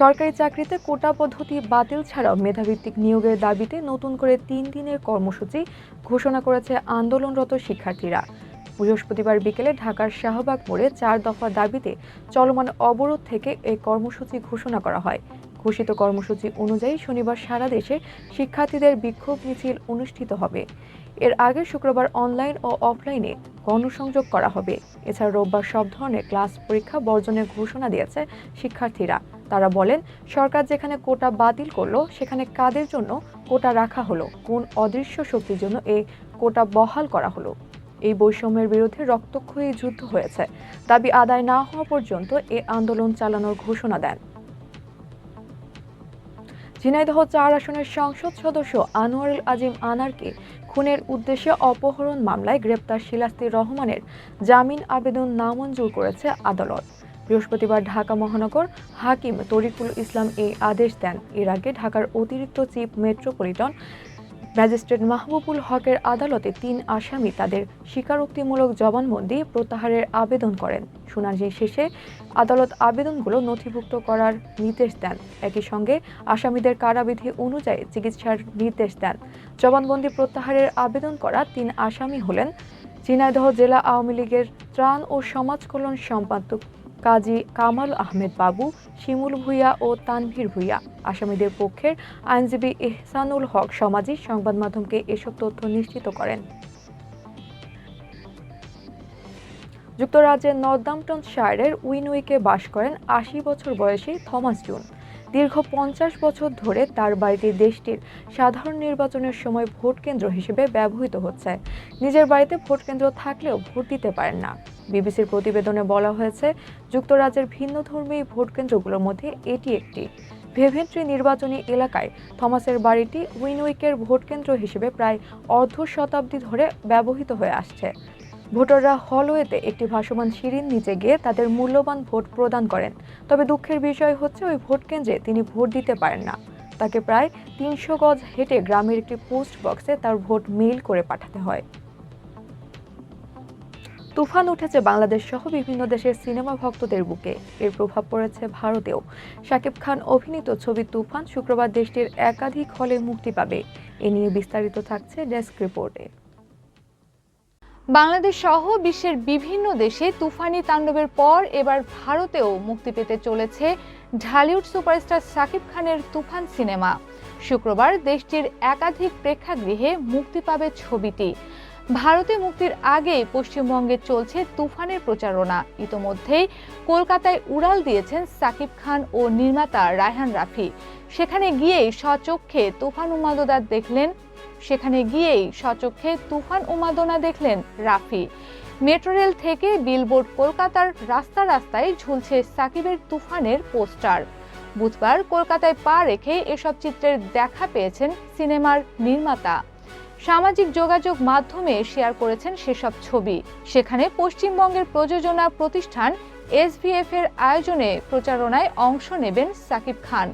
সরকারি চাকরিতে কোটা পদ্ধতি বাতিল ছাড়াও মেধাভিত্তিক নিয়োগের দাবিতে নতুন করে তিন দিনের কর্মসূচি ঘোষণা করেছে আন্দোলনরত শিক্ষার্থীরা। বৃহস্পতিবার বিকেলে ঢাকার শাহবাগ মোড়ে চার দফা দাবিতে চলমান অবরোধ থেকে এই কর্মসূচি ঘোষণা করা হয়। ঘোষিত কর্মসূচি অনুযায়ী শনিবার সারা দেশে শিক্ষার্থীদের বিক্ষোভ মিছিল অনুষ্ঠিত হবে। এর আগে শুক্রবার অনলাইন ও অফলাইনে গণসংযোগ করা হবে। এছাড়া রোববার সব ধরনের ক্লাস পরীক্ষা বর্জনের ঘোষণা দিয়েছে শিক্ষার্থীরা। তারা বলেন, সরকার যেখানে কোটা বাতিল করল, সেখানে কাদের জন্য কোটা রাখা হলো? কোন অদৃশ্য শক্তির জন্য এই কোটা বহাল করা হলো? এই বৈষম্যের বিরুদ্ধে রক্তক্ষয়ী যুদ্ধ হয়েছে। দাবি আদায় না হওয়া পর্যন্ত এ আন্দোলন চালানোর ঘোষণা দেন। ঝিনাইদহ চার আসনের সংসদ সদস্য আনোয়ারুল আজিম আনারকে খুনের উদ্দেশ্যে অপহরণ মামলায় গ্রেপ্তার শিলাস্তি রহমানের জামিন আবেদন নামঞ্জুর করেছে আদালত। বৃহস্পতিবার ঢাকা মহানগর হাকিম তরিকুল ইসলাম এই আদেশ দেন। এর আগে ঢাকার অতিরিক্ত চিফ মেট্রোপলিটন ম্যাজিস্ট্রেট মাহবুবুল হকের আদালতে তিন আসামি তাদের স্বীকারোক্তিমূলক জবানবন্দি প্রত্যাহারের আবেদন করেন। শুনানি শেষে আদালত আবেদনগুলো নথিভুক্ত করার নির্দেশ দেন। একই সঙ্গে আসামিদের কারাবিধি অনুযায়ী চিকিৎসার নির্দেশ দেন। জবানবন্দি প্রত্যাহারের আবেদন করা তিন আসামি হলেন ঝিনাইদহ জেলা আওয়ামী লীগের ত্রাণ ও সমাজ কল্যাণ সম্পাদক কাজী কামাল আহমেদ বাবু, শিমুল ভুইয়া ও তানভীর ভুইয়া। আসামিদের পক্ষের আইনজীবী এহসানুল হক সমাজি সংবাদ মাধ্যমকে এসব তথ্য নিশ্চিত করেন। যুক্তরাজ্যের নর্দাম্পটন শায়ারের উইনউইকে বাস করেন আশি বছর বয়সী থমাস জুন। দীর্ঘ পঞ্চাশ বছর ধরে তার বাড়িটি দেশটির সাধারণ নির্বাচনের সময় ভোট কেন্দ্র হিসেবে ব্যবহৃত হচ্ছে। নিজের বাড়িতে ভোট কেন্দ্র থাকলেও ভোট দিতে পারেন না। বিবিসির প্রতিবেদনে বলা হয়েছে, যুক্তরাজ্যের ভিন্নধর্মী ভোট কেন্দ্রগুলোর মধ্যে এটি একটি। ভেভেন্ট্রি নির্বাচনী এলাকায় থমাসের বাড়িটি উইনউইকের ভোট কেন্দ্র হিসেবে প্রায় অর্ধ শতাব্দী ধরে ব্যবহৃত হয়ে আসছে। ভোটাররা হলওয়েতে একটি ভাসমান সিঁড়ির নিচে গিয়ে তাদের মূল্যবান ভোট প্রদান করেন। তবে দুঃখের বিষয় হচ্ছে, ওই ভোট কেন্দ্রে তিনি ভোট দিতে পারেন না। তাকে প্রায় তিনশো গজ হেঁটে গ্রামের একটি পোস্ট বক্সে তার ভোট মেইল করে পাঠাতে হয়। তুফান উঠেছে বাংলাদেশ সহ বিভিন্ন দেশের সিনেমা ভক্তদের বুকে। এর প্রভাব পড়েছে ভারতেও। শাকিব খান অভিনীত ছবি তুফান শুক্রবার দেশটির একাধিক হলে মুক্তি পাবে। এ নিয়ে বিস্তারিত থাকছে ডেস্ক রিপোর্টে। বাংলাদেশ সহ বিশ্বের বিভিন্ন দেশে তুফানি তাণ্ডবের পর এবার ভারতেও মুক্তি পেতে চলেছে ঢালিউড সুপারস্টার শাকিব খানের তুফান সিনেমা। শুক্রবার দেশটির একাধিক প্রেক্ষাগৃহে মুক্তি পাবে ছবিটি। ভারতে মুক্তির আগে পশ্চিমবঙ্গে চলছে তুফানের প্রচারণা ইতোমধ্যেই কলকাতায় উড়াল দিয়েছেন সাকিব খান ও নির্মাতা রায়হান রাফি। সেখানে গিয়েই স্বচক্ষে তুফান উন্মাদনা দেখলেন, সেখানে গিয়েই স্বচক্ষে তুফান উন্মাদনা দেখলেন রাফি। মেট্রো রেল থেকে বিলবোর্ড কলকাতার রাস্তা রাস্তায় ঝুলছে সাকিবের তুফানের পোস্টার। বুধবার কলকাতায় পা রেখে এসব চিত্রের দেখা পেয়েছেন সিনেমার নির্মাতা। সামাজিক যোগাযোগ মাধ্যমে শেয়ার করেছেন সেসব ছবি। সেখানে পশ্চিমবঙ্গের প্রযোজনা প্রতিষ্ঠান এসভিএফ এর আয়োজনে প্রচারণায় অংশ নেবেন সাকিব খান।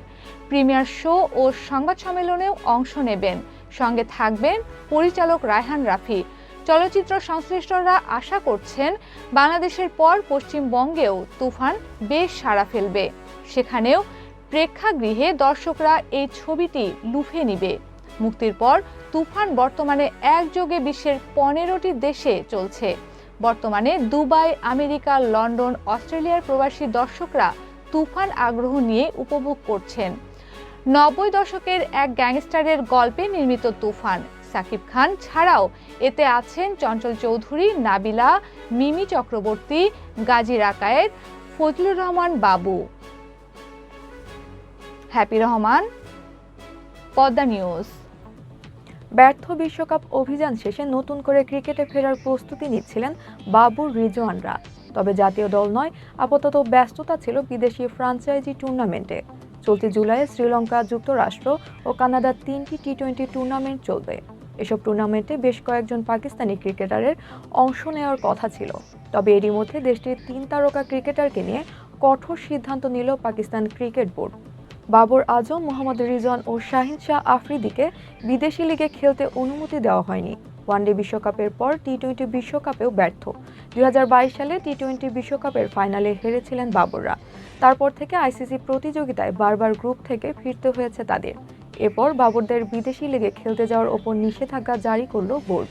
প্রিমিয়ার শো ও সংবাদ সম্মেলনেও অংশ নেবেন। সঙ্গে থাকবেন পরিচালক রায়হান রাফি। চলচ্চিত্র সংশ্লিষ্টরা আশা করছেন, বাংলাদেশের পর পশ্চিমবঙ্গেও তুফান বেশ সাড়া ফেলবে। সেখানেও প্রেক্ষাগৃহে দর্শকরা এই ছবিটি লুফে নিবে। মুক্তির পর তুফান বর্তমানে একযোগে বিশ্বের পনেরোটি দেশে চলছে। বর্তমানে দুবাই, আমেরিকা, লন্ডন, অস্ট্রেলিয়ার প্রবাসী দর্শকরা তুফান আগ্রহ নিয়ে উপভোগ করছেন। নব্বই দশকের এক গ্যাংস্টারের গল্পে নির্মিত তুফান। সাকিব খান ছাড়াও এতে আছেন চঞ্চল চৌধুরী, নাবিলা, মিমি চক্রবর্তী, গাজী রাকায়েত, ফজলুর রহমান বাবু। Happy Rahman, Padma news. ব্যর্থ বিশ্বকাপ অভিযান শেষে নতুন করে ক্রিকেটে ফেরার প্রস্তুতি নিচ্ছিলেন বাবুর রিজওয়ানরা। তবে জাতীয় দল নয়, আপাতত ব্যস্ততা ছিল বিদেশি ফ্রাঞ্চাইজি টুর্নামেন্টে। চলতি জুলাইয়ে শ্রীলঙ্কা, যুক্তরাষ্ট্র ও কানাডার তিনটি টি টোয়েন্টি টুর্নামেন্ট চলবে। এসব টুর্নামেন্টে বেশ কয়েকজন পাকিস্তানি ক্রিকেটারের অংশ নেওয়ার কথা ছিল। তবে এরই মধ্যে দেশটির তিন তারকা ক্রিকেটারকে নিয়ে কঠোর সিদ্ধান্ত নিল পাকিস্তান ক্রিকেট বোর্ড। বাবর আজম, মোহাম্মদ রিজন ও শাহিন শাহ আফ্রিদিকে বিদেশি লিগে খেলতে অনুমতি দেওয়া হয়নি। ওয়ানডে বিশ্বকাপের পর টি টোয়েন্টি বিশ্বকাপেও ব্যর্থ। দুই হাজার বাইশ সালে টি টোয়েন্টি বিশ্বকাপের ফাইনালে হেরেছিলেন বাবররা। তারপর থেকে আইসিসি প্রতিযোগিতায় বারবার গ্রুপ থেকে ফিরতে হয়েছে তাদের। এরপর বাবরদের বিদেশি লিগে খেলতে যাওয়ার ওপর নিষেধাজ্ঞা জারি করল বোর্ড।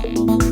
Thank you.